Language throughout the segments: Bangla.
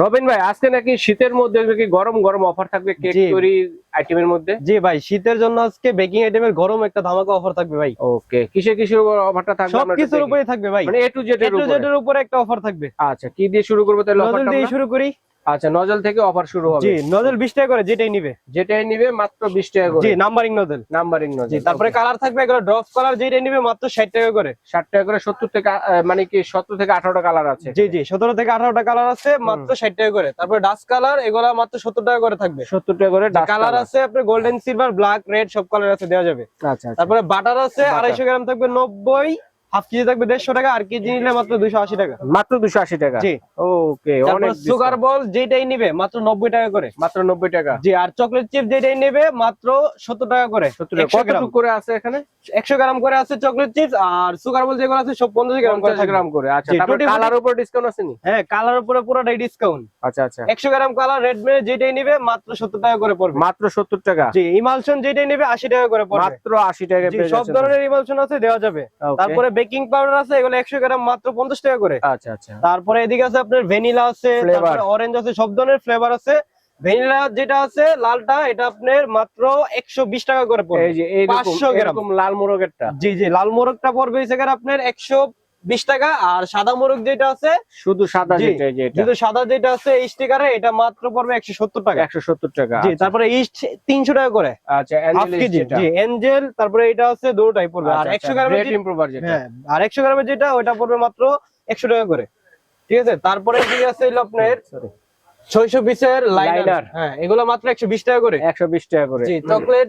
রবিন ভাই আজকে নাকি শীতের মধ্যে নাকি গরম গরম অফার থাকবে কেক। তৈরি আইটেমের মধ্যে? জি ভাই শীতের জন্য আজকে বেকিং আইটেমের গরম একটা ধামাকা অফার থাকবে ভাই। ওকে কিসের কিসের উপর অফারটা থাকবে? সব কিছুর। উপরে থাকবে ভাই। মানে এ টু জেড এর উপরে? একটা অফার থাকবে। আচ্ছা কি দিয়ে শুরু করব তাহলে অফারটা দিয়ে শুরু করি। আচ্ছা নজল থেকে অফার শুরু হবে। জি নজল 20 টাকা করে যেটাই নিবে। যেটাই নিবে মাত্র 20 টাকা করে। জি নাম্বারিং নজল। নাম্বারিং নজল তারপরে কালার থাকবে এগুলো ড্রপ কালার যেটাই নিবে মাত্র 60 টাকা করে। 60 টাকা করে 70 থেকে মানে কি 70 থেকে 18টা কালার আছে জি জি 17 থেকে 18টা কালার আছে মাত্র 60 টাকা করে। তারপরে ডাস্ট কালার এগুলা মাত্র 70 টাকা করে থাকবে। 70 টাকা করে ডাস্ট কালার আছে আপনার গোল্ডেন সিলভার ব্ল্যাক রেড সব কালার আছে দেওয়া যাবে। আচ্ছা আচ্ছা। তারপরে বাটার আছে Butter। 250 গ্রাম থাকবে 90 হাফ কেজি থাকবে 150 টাকা আর কেজি নিলে মাত্র 280 টাকা। মাত্র 280 টাকা? জি। ওকে অনেক সুগার বল যেটাই নিবে মাত্র 90 টাকা করে। মাত্র 90 টাকা? জি আর চকলেট চিপ যেটাই নেবে মাত্র 70 টাকা করে। 70 টাকা। 100 গ্রাম। কতটুকু করে আছে এখানে? 100 গ্রাম করে আছে চকলেট চিপস আর সুগার বল যেগুলো আছে সব 50 গ্রাম করে গ্রাম করে। আচ্ছা জি, তারপর tutti frutti- কালার উপর ডিসকাউন্ট আছে নি? হ্যাঁ কালার উপরে পুরোটাই ডিসকাউন্ট আচ্ছা আচ্ছা। 100 গ্রাম কালার রেড যেটাই নেবে মাত্র 70 টাকা করে পড়বে। মাত্র 70 টাকা? জি ইমালশন যেটাই নেবে 80 টাকা করে পড়বে। মাত্র 80 টাকা সব ধরনের ইমালশন আছে দেওয়া যাবে। তারপরে বেকিং পাউডার আছে এগুলো 100 গ্রাম মাত্র 50 টাকা করে। আচ্ছা আচ্ছা। তারপরে এদিকে আছে আপনার ভ্যানিলা আছে। তারপরে অরেঞ্জ আছে সব ধরনের ফ্লেভার আছে। ভ্যানিলা যেটা আছে লালটা এটা আপনার মাত্র 120 টাকা করে পড়বে। পাঁচশো যে এইরকম 500 গ্রাম। লাল মোরগেরটা? জি জি লাল মোরগটা পড়বে সেখানে আপনার 120 টাকা আর সাদা মোরগ যেটা আছে শুধু সাদা যেটা সাদা যেটা আছে এই স্টিকারে এটা মাত্র পড়বে 170 টাকা। 170 টাকা জি তারপরে ইস্ট 300 টাকা করে। আচ্ছা জি এঞ্জেল তারপরে এটা আছে দুটোটাই পড়বে। আর আচ্ছা, 100 গ্রামের হ্যাঁ আর 100 গ্রামের যেটা ওটা পড়বে মাত্র 100 টাকা করে। ঠিক আছে? তারপরে এদিকে আছে আপনার 600 পিসের লাইনার হ্যাঁ এগুলো মাত্র 120 টাকা করে। 120 টাকা করে। জি চকলেট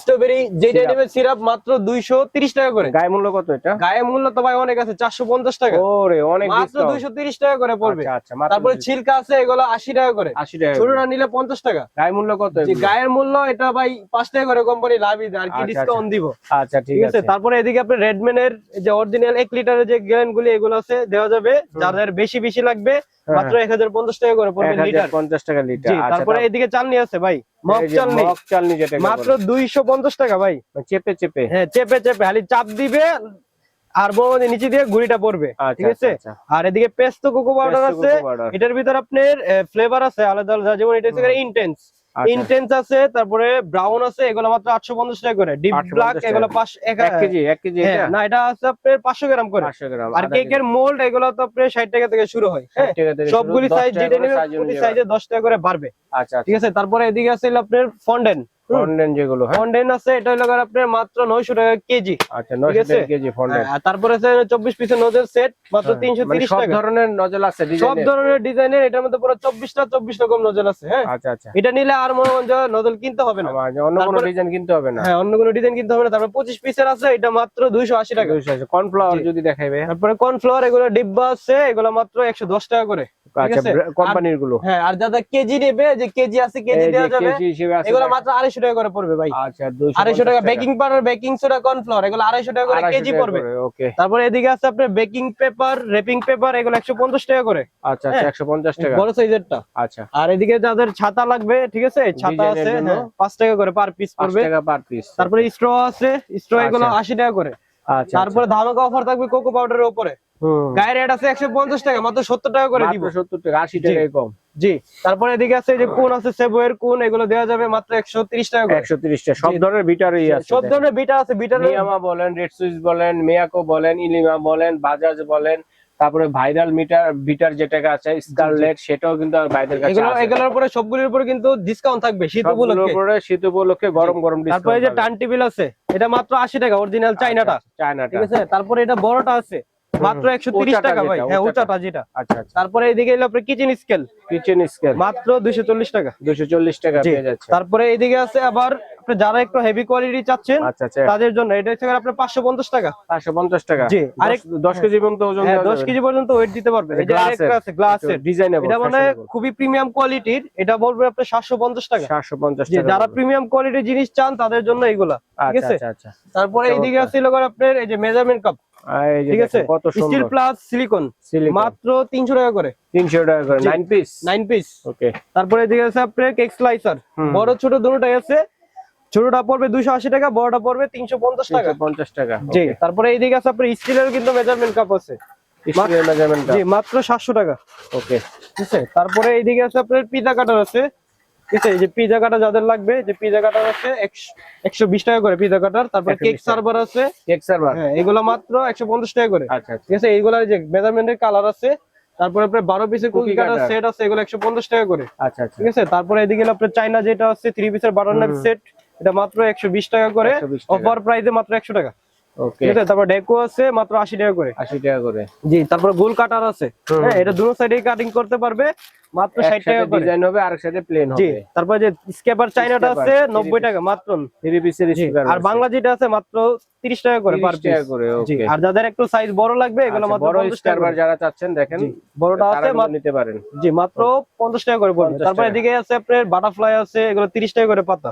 স্ট্রবেরি যেটা Syrup। নেবে সিরাপ মাত্র 230 টাকা করে। গায়ে মূল্য কত এটা? গায়ে মূল্য তো ভাই অনেক আছে 450 টাকা। ওরে অনেক মাত্র ডিসকাউন্ট 230 টাকা করে পড়বে। আচ্ছা আচ্ছা তারপরে ছিলকা আছে এগুলো 80 টাকা করে। 80 টাকা ছোটটা নিলে 50 টাকা। গায়ে মূল্য কত জি গায়ের মূল্য এটা ভাই 5 টাকা করে কোম্পানি লাভই আর কি আচ্ছা, ডিসকাউন্ট দিব। আচ্ছা ঠিক আছে? তারপরে এদিকে আপনি রেডম্যানের যে অরিজিনাল 1 লিটারের যে গ্যালেন গুলি এগুলো আছে দেওয়া যাবে। যাদের বেশি বেশি লাগবে হ্যাঁ, মাত্র 1050 টাকা করে পড়বে লিটার 1050 টাকা লিটার তারপরে এদিকে চালনি আছে ভাই। মাত্র 250 টাকা ভাই। চেপে চেপে। হ্যাঁ চেপে চেপে। খালি চাপ দিবে আর নিচে দিয়ে গুড়িটা পড়বে আচ্ছা, ঠিক আছে? আচ্ছা, আর এদিকে পেস্তো কোকো পাউডার আছে। এটার ভিতর আপনার ফ্লেভার আছে আলাদা আলাদা যেমন এটা ইন্টেন্স আচ্ছা। ইন্টেন্স আছে তারপরে ব্রাউন আছে এগুলো মাত্র 850 টাকা করে। ডিপ 850 ব্ল্যাক এগুলো 5 এক কেজি এক কেজি হ্যাঁ, না এটা আছে আপনার 500 গ্রাম করে। 500 গ্রাম আর কেকের মোল্ড এগুলো তো আপনার 60 টাকা থেকে শুরু হয়। হ্যাঁ 60 সবগুলি সাইজ যেটা নেবেন প্রতি সাইজে 10 টাকা করে বাড়বে। আচ্ছা ঠিক আছে তারপরে এদিকে আছে আপনার আপনার ফন্ডেন যেগুলো হ্যাঁ? ফন্ডেন আছে এটা হলো আপনার মাত্র 900 টাকা কেজি। আচ্ছা 900 টাকা কেজি তারপরে আছে 24 পিসের নজল সেট মাত্র মানে 330 সব ধরনের নজল আছে সব ধরনের ডিজাইনের এটার মধ্যে পুরো 24টা 24 রকম নজল আছে হ্যাঁ? আচ্ছা আচ্ছা। এটা নিলে আর মনে হয় নজল কিনতে হবে না। আমার অন্য কোনো ডিজাইন কিনতে হবে না। হ্যাঁ অন্য কোনো ডিজাইন কিনতে হবে না। তারপর 25 পিসের আছে এটা মাত্র 280 টাকা। কর্নফ্লাওয়ার জি। যদি দেখাইবে। তারপরে কর্নফ্লাওয়ার এগুলো ডিব্বা আছে এগুলো মাত্র 110 টাকা করে। আচ্ছা কোম্পানিরগুলো। হ্যাঁ আর যাদের কেজি নেবে যে কেজি আছে কেজি দেওয়া যাবে এগুলো মাত্র 250 টাকা করে পড়বে ভাই। আচ্ছা 250 250 টাকা baking powder baking soda cornflour এগুলো 250 টাকা করে কেজি পড়বে। তারপরে এদিকে আছে আপনার বেকিং পেপার র্যাপিং পেপার এগুলো 150 টাকা করে। আচ্ছা আচ্ছা হ্যাঁ। 150 টাকা। বড় সাইজেরটা আচ্ছা। আর এদিকে যাদের ছাতা লাগবে ঠিক আছে ছাতা আছে? হ্যাঁ 5 টাকা করে পার পিস 5 পড়বে। টাকা পার পিস তারপরে স্ট্র আছে স্ট্র এগুলো আশি টাকা করে। আচ্ছা তারপরে ধামাকা অফার থাকবে কোকো পাউডারের উপরে। হুম। গায়ের রেট আছে 150 টাকা মাত্র 70 টাকা করে দিব। 70 টাকা 80 টাকা কম। জি তারপরে এদিকে আছে যে কোন আছে সেবুয়ের কোন এগুলো দেওয়া যাবে মাত্র 130 টাকা করে। 130 টাকা সব ধরনের বিটারই আছে সব ধরনের বিটা আছে বিটার নিয়ামা বলেন রেড সুইচ বলেন মিয়াকো বলেন ইলিমা বলেন বাজাজ বলেন তারপরে ভাইরাল মিটার বিটার যেটা আছে স্কারলেট সেটাও কিন্তু আর বাইরের কাছে এগুলো। এগুলোর উপরে সবগুলোর উপরে কিন্তু ডিসকাউন্ট থাকবে শীত উপলক্ষে। উপরে শীত উপলক্ষে গরম গরম তারপরে এই যে টান টেবিল আছে এটা মাত্র 80 টাকা অরিজিনাল চাইনাটা চায়নাটা। ঠিক আছে? তারপরে এটা বড়টা আছে মাত্র 130 উঁচাটা টাকা ভাই। হ্যাঁ। উঁচাটা যেটা। আচ্ছা আচ্ছা। তারপরে এদিকে এলো আপনার কিচেন স্কেল কিচেন স্কেল মাত্র 240 টাকা। 240 টাকা। পেয়ে যাচ্ছে। তারপরে এইদিকে আছে আবার আপনি যারা একটু হেভি কোয়ালিটি চাচ্ছেন আচ্ছা আচ্ছা। তাদের জন্য এটা হচ্ছে আপনার 550 টাকা। 550 টাকা। জি, আরেক আরেক- 10 কেজি পর্যন্ত ওজন হ্যাঁ 10 কেজি পর্যন্ত ওয়েট দিতে পারবে যে আরেকটা আছে গ্লাসের ডিজাইনেবল এটা মানে খুবই প্রিমিয়াম কোয়ালিটির এটা বলবে আপনার 750 টাকা। 750 যে টাকা যারা প্রিমিয়াম কোয়ালিটির জিনিস চান তাদের জন্য এইগুলা। ঠিক আছে? আচ্ছা আচ্ছা। তারপরে এইদিকে আছে আপনার এই যে মেজারমেন্ট কাপ ঠিক আছে? Still plus silicon. সিলিকন মাত্র 300 টাকা করে। 300 টাকা করে জি। 9 পিস 9 পিস ওকে তারপরে এদিকে আছে আপনার কেক স্লাইসার বড় ছোট দুটোটাই আছে। ছোটটা পড়বে 280 টাকা বড়টা পড়বে 350 টাকা। 350 টাকা জি তারপরে এইদিকে আছে আপনার স্টিলের কিন্তু মেজারমেন্ট কাপ আছে। স্টিলের জি মাত্র সাতশো টাকা। ওকে ঠিক আছে? তারপরে এইদিকে আছে আপনার পিজা কাটার আছে। ঠিক আছে এই যে পিজা কাটা যাদের লাগবে যে পিজা কাটার আছে একশ- বিশ টাকা করে পিজা কাটার তারপরে 120 কেক সার্ভার আছে। কেক সার্ভার হ্যাঁ এগুলো মাত্র একশো পঞ্চাশ টাকা করে। আচ্ছা আচ্ছা। ঠিক আছে এইগুলার যে মেজারমেন্টের কালার আছে তারপরে আপনার বারো পিসের কুকি কাটার সেট আছে এগুলো একশো পঞ্চাশ টাকা করে। আচ্ছা আচ্ছা। ঠিক আছে তারপরে এদিকে আপনার চাইনা যেটা আছে থ্রি পিসের বাটার নাইফ সেট এটা মাত্র একশো বিশ টাকা করে। অফার প্রাইসে মাত্র একশো টাকা। ওকে ঠিক আছে তারপর ডেকো আছে মাত্র আশি টাকা করে। আশি টাকা করে। জি তারপর গোল কাটার আছে। হ্যাঁ এটা দুটো সাইডে কাটিং করতে পারবে। মাত্র ষাট টাকা করে। ডিজাইন হবে আর সাথে প্লেন হবে। তারপর যে স্কেপার চাইনাটা আছে three নব্বই piece। টাকা মাত্র। পিসের আর বাংলা যেটা আছে মাত্র তিরিশ টাকা করে পার পিস করে ওকে আর যাদের একটু সাইজ বড় লাগবে এগুলো আচ্ছা, মাত্র বড় 50। যারা চাচ্ছেন দেখেন বড়টা আছে নিতে পারেন। জি মাত্র পঞ্চাশ টাকা করে পড়বে। তারপর এদিকে আছে আপনার বাটারফ্লাই আছে এগুলো তিরিশ টাকা করে পাতা।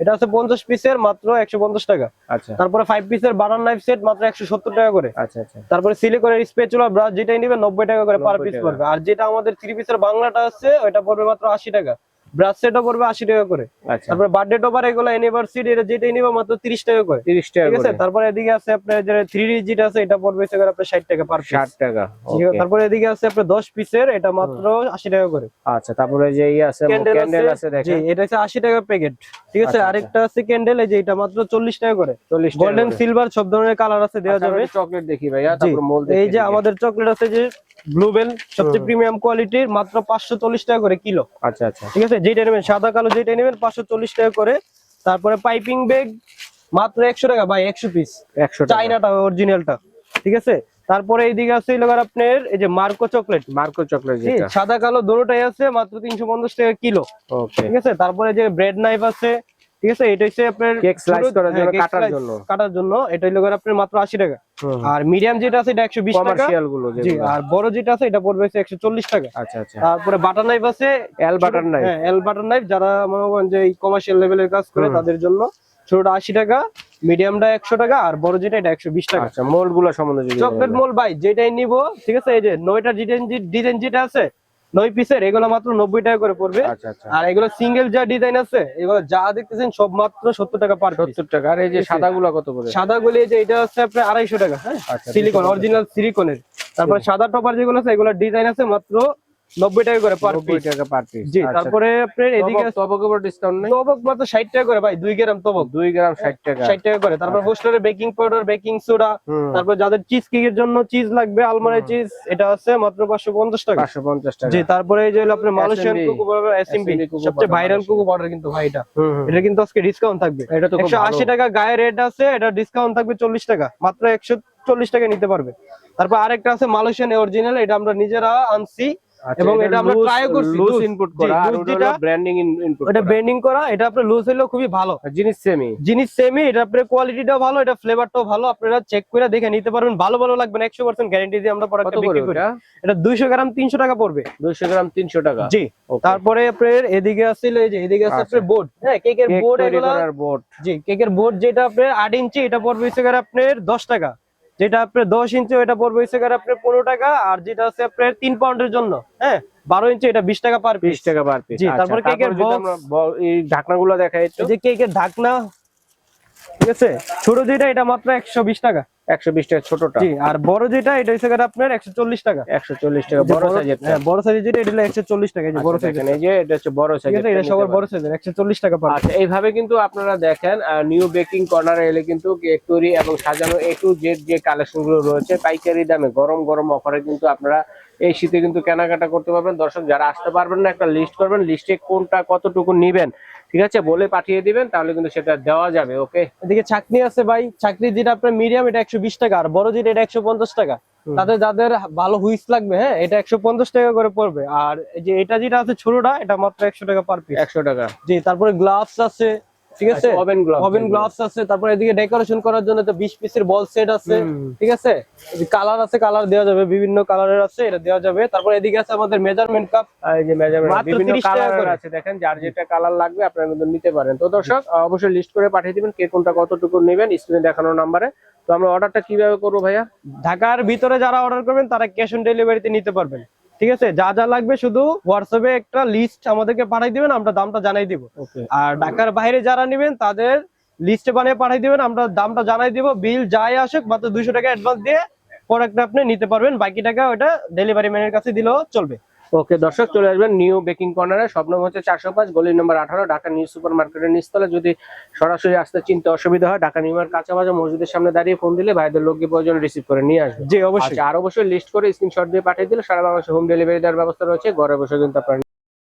এটা আছে পঞ্চাশ পিসের মাত্র একশো পঞ্চাশ টাকা। আচ্ছা। তারপরে ফাইভ পিসের বাটার নাইফ সেট মাত্র একশো সত্তর টাকা করে। আচ্ছা আচ্ছা। তারপরে সিলিকনের স্পেচুলা ব্রাশ যেটাই নিবে নব্বই টাকা করে পার পিস। পড়বে। আর যেটা আমাদের থ্রি পিসের বাংলাটা আছে ওটা পড়বে মাত্র আশি টাকা। ব্রাশ সেটও পড়বে আশি টাকা করে। আচ্ছা। তারপরে বার্থডে টপার এগুলো এটা যেটাই নিবে মাত্র তিরিশ টাকা করে। তিরিশ টাকা ঠিক আছে? তারপরে এদিকে আছে আপনার যে থ্রি যেটা আছে এটা পড়বে সেখানে আপনার ষাট টাকা পার ষাট টাকা। তারপরে এদিকে আছে আপনার দশ পিসের এটা মাত্র আশি টাকা করে। আচ্ছা তারপরে যে ই আছে ক্যান্ডেল আছে দেখেন। এটা হচ্ছে আশি টাকা প্যাকেট ঠিক আছে? আচ্ছা, আচ্ছা। আরেকটা আছে ক্যান্ডেল এই যে এটা মাত্র চল্লিশ টাকা করে। চল্লিশ গোল্ডেন সিলভার সব ধরনের কালার আছে দেওয়া যাবে। চকলেট দেখি ভাইয়া তারপর এই যে আমাদের চকলেট আছে যে ব্লুবেল সবচেয়ে প্রিমিয়াম কোয়ালিটির মাত্র পাঁচশো চল্লিশ টাকা করে কিলো। আচ্ছা আচ্ছা। ঠিক আছে? যেটা নেবেন সাদা কালো যেটা নেবেন পাঁচশো চল্লিশ টাকা করে। তারপরে পাইপিং ব্যাগ মাত্র একশো টাকা ভাই একশো পিস একশো চাইনাটা অরিজিনালটা ঠিক আছে? তারপরে এইদিকে আছে আপনার এই যে মার্কো চকলেট মার্কো চকলেট সাদা কালো দুটোটাই আছে মাত্র তিনশো পঞ্চাশ টাকা কিলো। ঠিক আছে? তারপরে যে ব্রেড নাইফ আছে ঠিক আছে এটা হচ্ছে আপনার কেক স্লাইস করার জন্য হ্যাঁ, কাটার জন্য। কাটার জন্য। এটা হলো আপনার মাত্র আশি টাকা। আর মিডিয়াম যেটা আছে এটা একশো বিশ টাকা। কমার্শিয়ালগুলো জি আর বড় যেটা আছে এটা পড়বে একশো চল্লিশ টাকা। আচ্ছা আচ্ছা। তারপরে বাটার নাইফ আছে। এল বাটার নাই হ্যাঁ এল বাটার নাইফ যারা মনে করেন যে কমার্শিয়াল লেভেলের কাজ করে তাদের জন্য ছোটটা আশি টাকা মিডিয়ামটা একশো টাকা আর বড় যেটা এটা একশো বিশ টাকা। আচ্ছা মোল্ডগুলো সম্বন্ধে চকলেট বলেন। মোল ভাই যেটাই নিব ঠিক আছে এই যে নয়টা ডিজাইন ডিজাইন যেটা আছে নয় পিসের এগুলো মাত্র নব্বই টাকা করে পড়বে। আচ্ছা আচ্ছা। আর এগুলো সিঙ্গেল যা ডিজাইন আছে এগুলো যা দেখতেছেন সব মাত্র সত্তর টাকা পার সত্তর টাকা। আর এই যে সাদা গুলো কত করে সাদা গুলি যে এটা হচ্ছে আপনার আড়াইশো টাকা হ্যাঁ? সিলিকন অরিজিনাল সিলিকনের তারপর সাদা টপার যেগুলো আছে এগুলো ডিজাইন আছে মাত্র নব্বই টাকা করে পার নব্বই পিস টাকা পার পিস জি তারপরে আপনার এদিকে তবক উপর ডিসকাউন্ট নেই? তবক মাত্র ষাট টাকা করে ভাই গ্রাম তবক। গ্রাম টাকা। টাকা করে। তারপর হোস্টেলের বেকিং পাউডার বেকিং সোডা তারপর যাদের চিজ কেকের জন্য চিজ লাগবে আলমারি চিজ এটা আছে মাত্র পাঁচশো পঞ্চাশ টাকা। পাঁচশো পঞ্চাশ টাকা। জি তারপরে এই যে হলো আপনার মালয়েশিয়ান SMB পাউডার এসএমবি সবচেয়ে ভাইরাল। কুকু পাউডার কিন্তু ভাই এটা। কিন্তু আজকে ডিসকাউন্ট থাকবে। এটা তো খুব একশো ভালো। আশি টাকা গায়ে রেট আছে এটা ডিসকাউন্ট থাকবে চল্লিশ টাকা। মাত্র একশো চল্লিশ টাকা নিতে পারবে। তারপর আরেকটা আছে মালয়েশিয়ান অরিজিনাল এটা আমরা নিজেরা আনছি। আচ্ছা, এবং এটা আমরা try করছি, loose loose। input জি, করা আর ওটা ব্র্যান্ডিং ইনপুট এটা বেন্ডিং করা। এটা আপনার লুজ হলেও খুবই ভালো। জিনিস সেমি জিনিস সেমই এটা আপনার কোয়ালিটিটাও ভালো এটা ফ্লেভারটাও ভালো আপনারা চেক করে দেখে নিতে পারবেন। ভালো ভালো লাগবে না একশো পার্সেন্ট গ্যারান্টি দিয়ে আমরা প্রোডাক্টটা করে বিক্রি করি। এটা দুইশো গ্রাম তিনশো টাকা পড়বে। দুইশো গ্রাম তিনশো টাকা? জি তারপরে আপনার এদিকে আসছিল এই যে এদিকে আছে আচ্ছা। আপনার বোর্ড হ্যাঁ কেকের বোর্ড এগুলা জি কেকের বোর্ড যেটা আপনার আট ইঞ্চি এটা পড়বে হচ্ছে আপনার দশ টাকা। যেটা আপনার দশ ইঞ্চি ওইটা পড়বে হচ্ছে আপনার পনেরো টাকা আর যেটা হচ্ছে আপনার তিন পাউন্ডের জন্য হ্যাঁ? বারো ইঞ্চি এটা বিশ টাকা পার পিস বিশ টাকা পার পিস তারপরে তারপর কেকের ঢাকনা গুলো দেখা যাচ্ছে যে কেকের ঢাকনা ঠিক আছে? ছোট যেটা এটা মাত্র একশো বিশ টাকা। একশো বিশ টাকা ছোটটা। জি আর বড় যেটা এটা আপনার একশো চল্লিশ টাকা। বড় সাইজের হ্যাঁ বড় সাইজের যেটা এটা একশো চল্লিশ টাকা এই যে বড় সাইজের এই যে এটা হচ্ছে বড় সাইজের এটা সবার বড় সাইজের একশো চল্লিশ টাকা পার। আচ্ছা এইভাবে কিন্তু আপনারা দেখেন নিউ বেকিং কর্নারে এলে কিন্তু কেক তৈরি এবং সাজানো এ টু জেড যে কালেকশনগুলো রয়েছে পাইকারি দামে গরম গরম অফারে কিন্তু আপনারা এই শীতে কিন্তু কেনাকাটা করতে পারবেন। দর্শক যারা আসতে পারবেন না একটা লিস্ট করবেন। লিস্টে কোনটা কতটুকু নিবেন ঠিক আছে? বলে পাঠিয়ে দিবেন তাহলে কিন্তু সেটা দেওয়া যাবে ওকে এদিকে চাকনি আছে ভাই। চাকরি যেটা আপনার মিডিয়াম এটা একশো বিশ টাকা আর বড় যেটা এটা একশো পঞ্চাশ টাকা। তাদের যাদের ভালো হুইস লাগবে হ্যাঁ এটা একশো পঞ্চাশ টাকা করে পড়বে। আর যে এটা যেটা আছে ছোটটা এটা মাত্র একশো টাকা পার পিস একশো টাকা। জি তারপরে গ্লাভস আছে ঠিক আছে? ওভেন গ্লাভ ওভেন গ্লাভস আছে তারপরে এদিকে ডেকোরেশন করার জন্য তো বিশ পিসের বল সেট আছে ঠিক আছে? কালার আছে কালার দেওয়া যাবে বিভিন্ন কালারের আছে এটা দেওয়া যাবে। তারপরে এদিকে আছে আমাদের মেজারমেন্ট কাপ এই যে মেজারমেন্ট বিভিন্ন কালার করে। আছে দেখেন যার যেটা কালার লাগবে আপনারা কিন্তু নিতে পারেন। তো দর্শক অবশ্যই লিস্ট করে পাঠিয়ে দিবেন কে কোনটা কতটুকু নেবেন স্ক্রিনে দেখানো নাম্বারে তো আমরা অর্ডারটা কীভাবে করব ভাইয়া? ঢাকার ভিতরে যারা অর্ডার করবেন তারা ক্যাশ অন ডেলিভারিতে নিতে পারবেন। ঠিক আছে? যা যা লাগবে শুধু হোয়াটসঅ্যাপে একটা লিস্ট আমাদেরকে পাঠাই দিবেন আমরা দামটা জানাই দিব। আর ঢাকার বাইরে যারা নেবেন তাদের লিস্টে বানিয়ে পাঠিয়ে দিবেন আমরা দামটা জানাই দিব। বিল যাই আসুক মাত্র দুইশো টাকা অ্যাডভান্স দিয়ে প্রোডাক্ট আপনি নিতে পারবেন। বাকি টাকা ওটা ডেলিভারি ম্যানের কাছে দিলেও চলবে। ওকে দর্শক চলে আসবেন নিউ বেকিং কর্নারে। নম্বর হচ্ছে চারশো পাঁচ গলি নম্বর আঠারো ঢাকা নিউ সুপার মার্কেটের নিচতলা যদি সরাসরি আসতে চিনতে অসুবিধা হয় ঢাকা নিউমার কাছাকাছি মসজিদের সামনে দাঁড়িয়ে ফোন দিলে ভাইদের লোককে প্রয়োজন রিসিভ করে নিয়ে আসবে জি অবশ্যই। আচ্ছা আর অবশ্যই লিস্ট করে স্ক্রিনশট দিয়ে পাঠিয়ে দিলে সারা বাংলাদেশে হোম ডেলিভারি দেওয়ার ব্যবস্থা রয়েছে। ঘরে বসে কিন্তু আপনারা